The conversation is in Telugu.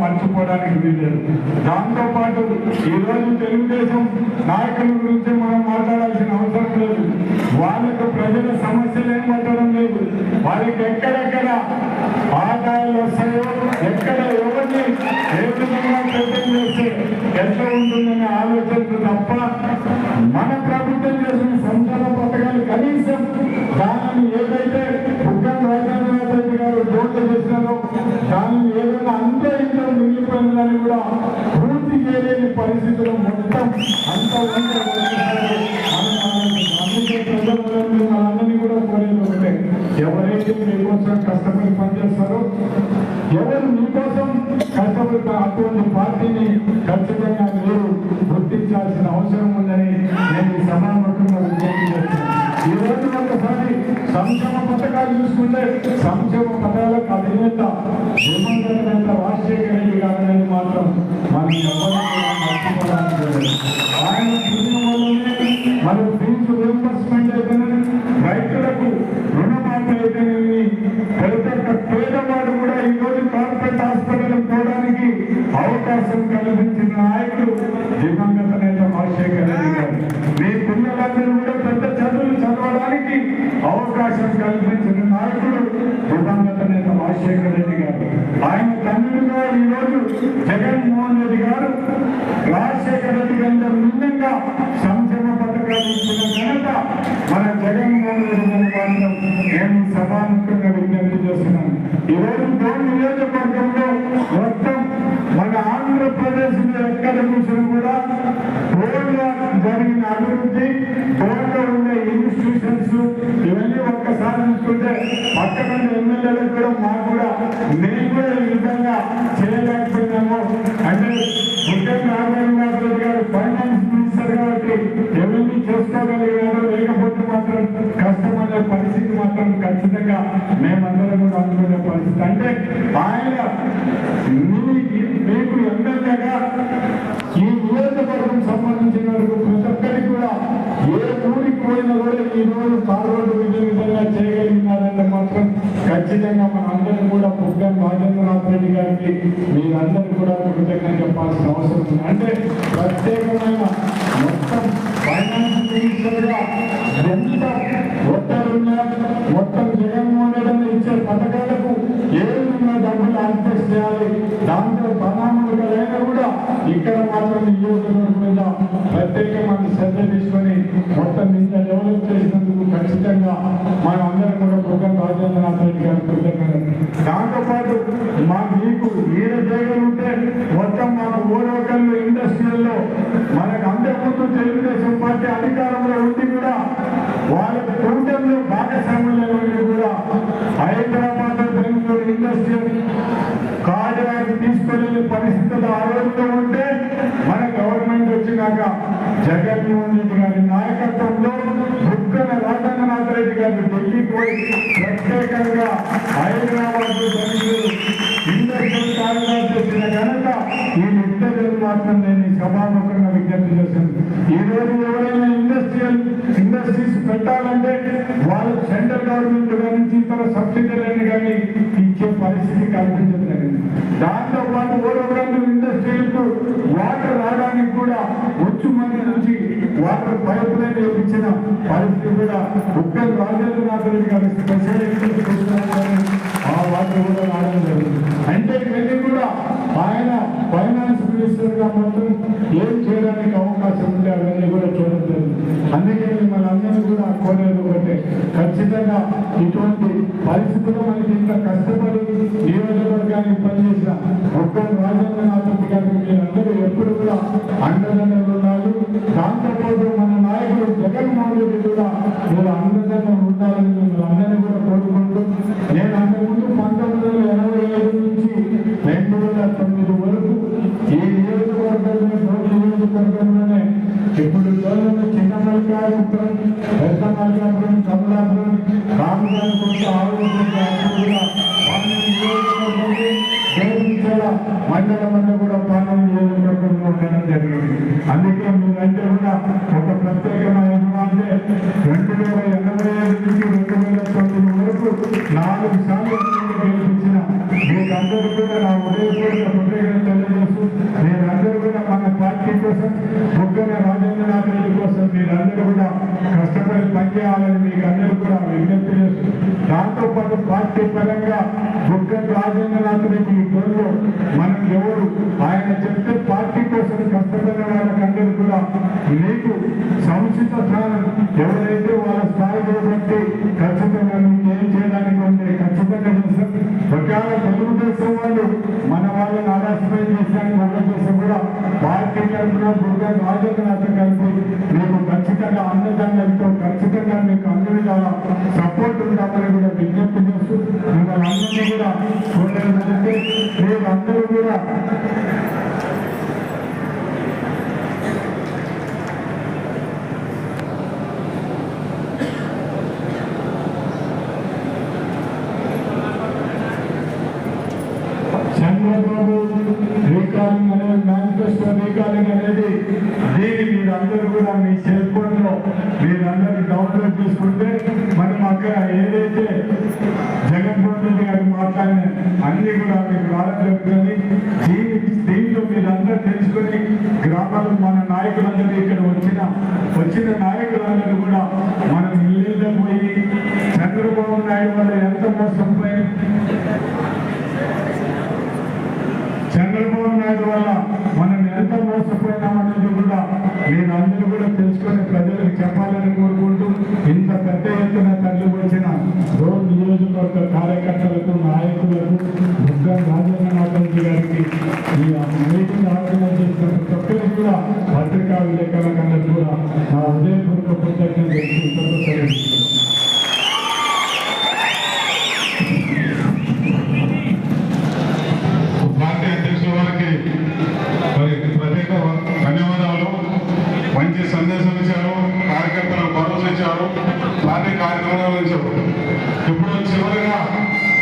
మర్చిపోవడానికి వీల్లేదు దాంతో పాటు ఈ రోజు తెలుగుదేశం నాయకుల గురించి మనం మాట్లాడాల్సిన అవసరం లేదు. వాళ్ళకు ప్రజల సమస్యలు ఏం పట్టడం లేదు. వాళ్ళకి ఎక్కడెక్కడ ఆదాయాలు వస్తాయో ఎక్కడ ఎవరిని ఏ విధంగా ప్రజలు చేస్తే ఎట్లా ఉంటుందనే ఆలోచనలు తప్ప మన ప్రభుత్వం చేసిన సంచార పథకాలు కనీసం దానిని ఏదైతే బుగ్గన రాజేంద్రనాథ్ రెడ్డి గారు జోట్లు చేసినారో దానిని ఏదైనా అంతే ఇంట్లో కూడా పూర్తి చేయలేని పరిస్థితులు మొత్తం అంత ప్రజలందరినీ కూడా కోరేది ఒకటే ఎవరైతే మీకోసం కష్టపడి పనిచేస్తారో ఎవరు మీకోసం కష్టపడి అటువంటి పార్టీని ఖచ్చితంగా మీరు గుర్తించాల్సిన అవసరం ఉందని నేను ఈ సభాముఖంగా విజ్ఞప్తి చేస్తున్నాను. ఈ రోజు ఒకసారి సంక్షేమ పథకాలు చూసుకుంటే సంక్షేమ పథకాలకు అధినేత దివంగత నేత రాజశేఖర రెడ్డి గారని మాత్రం మనం ఎవరిని మర్చిపోవడానికి ఆయన పుణ్యం వల్లనే మన ఫీజు రీంబర్స్మెంట్ అయితేనే రైతులకు రుణమాఫీ అయితేనేమి ప్రతి ఒక్క పేదవాడు కూడా ఈ రోజు కార్పొరేట్ హాస్పిటల్ పోవడానికి అవకాశం కల్పించిన నాయకుడు దివంగత నేత రాజశేఖర రెడ్డి గారు మీ పిల్లలందరూ కూడా పెద్ద చదువులు చదవడానికి అవకాశం కల్పించిన నాయకుడు దివంగత నేత రాజశేఖర రెడ్డి గారు. ఆయన తండ్రిగా ఈరోజు జగన్మోహన్ రెడ్డి గారు రాజశేఖర రెడ్డి గారితో భిన్నంగా సంక్షేమ పథకాలు ఇచ్చిన ఘనత మన జగన్మోహన్ రెడ్డి గారి మాత్రం నేను సమానంగా విజ్ఞప్తి చేస్తున్నాను. ఈరోజు రోజు నియోజకవర్గంలో మొత్తం మన ఆంధ్రప్రదేశ్ ఎక్కడ చూసినా కూడా రోడ్ల జరిగిన అభివృద్ధి రోడ్లో ఒక్కసారి చూసుకుంటే పక్కన ఎమ్మెల్యేలకు కూడా మాకు కూడా నేను కూడా ఈ విధంగా చేయలేకపోయినాము. అంటే ఉద్యోగ నారాయణనాథ్ రెడ్డి గారు ఫైనాన్స్ మినిస్టర్ కాబట్టి ఎవరిని చేసుకోగలిగారో లేకపోతే మాత్రం కష్టమనే పరిస్థితి మాత్రం ఖచ్చితంగా మేమందరం కూడా అనుకునే పరిస్థితి. అంటే ఆయన మీ- మీకు ఎమ్మెల్యేగా ఈ నియోజకవర్గం సంబంధించిన వరకు ప్రతి ఒక్కరికి కూడా ఏ ఊరికి పోయినా కూడా ఈ రోజు తారోడు విధి విధంగా చేయగలిగినారంటే మాత్రం ఖచ్చితంగా మన అందరం కూడా పుగ్గం రాజేంద్రనాథ్ రెడ్డి గారికి మీరందరూ కూడా కృతజ్ఞత చెప్పాల్సిన అవసరం ఉంది. అంటే ప్రత్యేకమైన మొత్తం ఫైనాన్స్ మినిస్టర్ ఎంత ఒట్టరున్నా మొత్తం జగన్మోహన్ రెడ్డి ఇచ్చే పథకాలకు ఏ డబ్బులు అడ్జస్ట్ చేయాలి దాంట్లో ప్రణాళికలైనా కూడా ఇక్కడ మాత్రం నియోజకవర్గం మీద ప్రత్యేకమైన శ్రద్ధ తీసుకొని మొత్తం ఇంత డెవలప్ చేసినందుకు ఖచ్చితంగా మనం అందరం కూడా ప్రోగ్రాం రాజేంద్రనాథ్ రెడ్డి గారు కృతజ్ఞతలు దాంతో పాటు మా మీకు ఏ ఈయన ఉంటే మొత్తం మాకు ఓరవకల్లు ఇండస్ట్రీల్లో మనకు అంతకుముందు తెలుగుదేశం పార్టీ అధికారంలో ఉండి కూడా వాళ్ళ కూటమిలో భాగస్వాములు కూడా హైదరాబాద్ బెంగళూరు ఇండస్ట్రీ కాజాకి తీసుకెళ్ళే పరిస్థితులు ఆ రోజుల్లో ఉంటే మన గవర్నమెంట్ వచ్చినాక జగన్మోహన్ రెడ్డి గారి నాయకత్వంలో బుక్కన రాజేంద్రనాథ్ రెడ్డి గారు పోయి ప్రత్యేకంగా హైదరాబాద్ బెంగళూరు ఇండస్ట్రియల్ కారిడార్ చేసిన ఘనత ఈ నిత్య మాత్రం నేను ఈ సభాముఖంగా విజ్ఞప్తి చేశాను. ఈ రోజు ఎవరైనా ఇండస్ట్రియల్ ఇండస్ట్రీస్ పెట్టాలంటే వాళ్ళు సెంట్రల్ గవర్నమెంట్ కానీ ఇతర సబ్సిడీలను కానీ ఇచ్చే పరిస్థితి కల్పించలేదు దాంతో పాటు ఓరవరంగు ఇండస్ట్రీలకు వాటర్ రావడానికి కూడా వచ్చు మంది నుంచి వాటర్ పైప్ లైన్ వేయించిన పరిస్థితి కూడా ఉక్కల్ రాజేంద్రనాథ్ రెడ్డి గారు స్పెషలిస్ట్ ఆ వాటర్ కూడా రావడం జరిగింది. అంటే ఇవన్నీ కూడా ఆయన ఫైనాన్స్ మినిస్టర్గా మొత్తం ఏం చేయడానికి అవకాశం ఉంటే అవన్నీ కూడా చేయడం జరిగింది. అందుకే మిమ్మల్ని అందరూ కూడా కోరేది ఒకటే ఖచ్చితంగా ఇటువంటి పరిస్థితుల్లో మనకి ఇంత కష్టపడి నియోజకవర్గానికి పనిచేసిన ఒక్కరు రాజేంద్రనాథ్ రెడ్డి గారికి మీరందరూ ఎప్పుడు కూడా అండదండలు ఉన్నారు దాంతోపాటు మన నాయకుడు జగన్మోహన్ రెడ్డి కూడా మీరు అండదండ ఉండాలని మిమ్మల్ని అందరినీ కూడా కోరుకుంటూ నేను అంతకుముందు పంతొమ్మిది వందల ఎనభై ఏడు నుంచి రెండు వేల తొమ్మిది వరకు ఈ నియోజకవర్గంలో మూడు నియోజకవర్గంలోనే ఇప్పుడు గోధుమ చిన్న మల్లికార్జుపురం పెద్ద మల్లికార్జుపురం కమలాపురం రామగారి కొంత ఆరోగ్య మండలం అంతా కూడా పాలన నియోజకవర్గంలో జరిగింది. అందుకే మీరంటే కూడా ఒక ప్రత్యేకమైన అంటే రెండు వేల ఎనభై ఐదు నుంచి రెండు వేల తొమ్మిది వరకు నాలుగు సార్లు గెలిపించిన మీరందరూ కూడా నా ఉదయపూర్వక హృదయం తెలియజేస్తూ మీరందరూ కూడా మన పార్టీ కోసం ముఖ్యంగా రాజేంద్రనాథ్ రెడ్డి కోసం మీరందరూ కూడా కష్టపడి పనిచేయాలని మీకు అందరూ కూడా విజ్ఞప్తి చేస్తూ దాంతోపాటు పార్టీ పరంగా ముఖ్య రాజేంద్రనాథ్ రెడ్డి తోడు మనం ఎవరు? ఆయన చెప్తే పార్టీ కోసం కష్టపడిన వాళ్ళకందరూ మీకు సముచిత స్థానం ఎవరైతే వాళ్ళ స్థాయిలో బట్టి ఖచ్చితంగా మీకు ఏం చేయడానికి ఉంటే ఖచ్చితంగా చేస్తాం ఒకవేళ తెలుగుదేశం వాళ్ళు మన వాళ్ళని ఆలస్యం చేశాను మన కోసం కూడా పార్టీ తరఫున దుర్గా రాజేంద్రనాథ్ కలిపి మేము ఖచ్చితంగా అన్నదండలతో ఖచ్చితంగా మీకు అన్ని విధాల సపోర్ట్ ఉండాలని కూడా విజ్ఞప్తి చేస్తూ మిమ్మల్ని అందరినీ కూడా కోరేదంటే మీరు అందరూ కూడా చంద్రబాబు రీకాలింగ్ అనేది మేనిఫెస్టో రీకాలింగ్ అనేది దీన్ని మీరందరూ కూడా మీ సెల్ ఫోన్ మీరందరూ డౌన్లోడ్ చేసుకుంటే మనం అక్కడ ఏదైతే జగన్మోహన్ రెడ్డి గారు మాట్లాడిన అన్ని కూడా మీకు రావడం దీంట్లో మీరందరూ తెలుసుకొని గ్రామాలు మన నాయకులందరూ ఇక్కడ వచ్చిన వచ్చిన నాయకులందరూ కూడా మనం ఇల్లు పోయి చంద్రబాబు నాయుడు వల్ల ఎంత మోసం పోయి చంద్రబాబు నాయుడు వల్ల మన తెలుసుకొని ప్రజలకు చెప్పాలని కోరుకుంటూ ఇంత పెద్ద ఎత్తున తల్లి వచ్చిన రోడ్ నియోజకవర్గ కార్యకర్తలకు నాయకులకు దుర్గా రాజేంద్రనాథ్ రెడ్డి గారికి ఈ మీటింగ్ ఆర్గనైజ్ చేసిన ప్రతి ఒక్కరికి కూడా పత్రికా విలేకరులకు అందరికీ కూడా నా ఉదయపూర్వక కృతజ్ఞతలు తెలుపుకుంటూ పార్టీ అధ్యక్షుల వారికి కార్యకర్తలకు భరోసా ఇచ్చారు పార్టీ కార్యక్రమాలు ఇచ్చారు ఇప్పుడు చివరిగా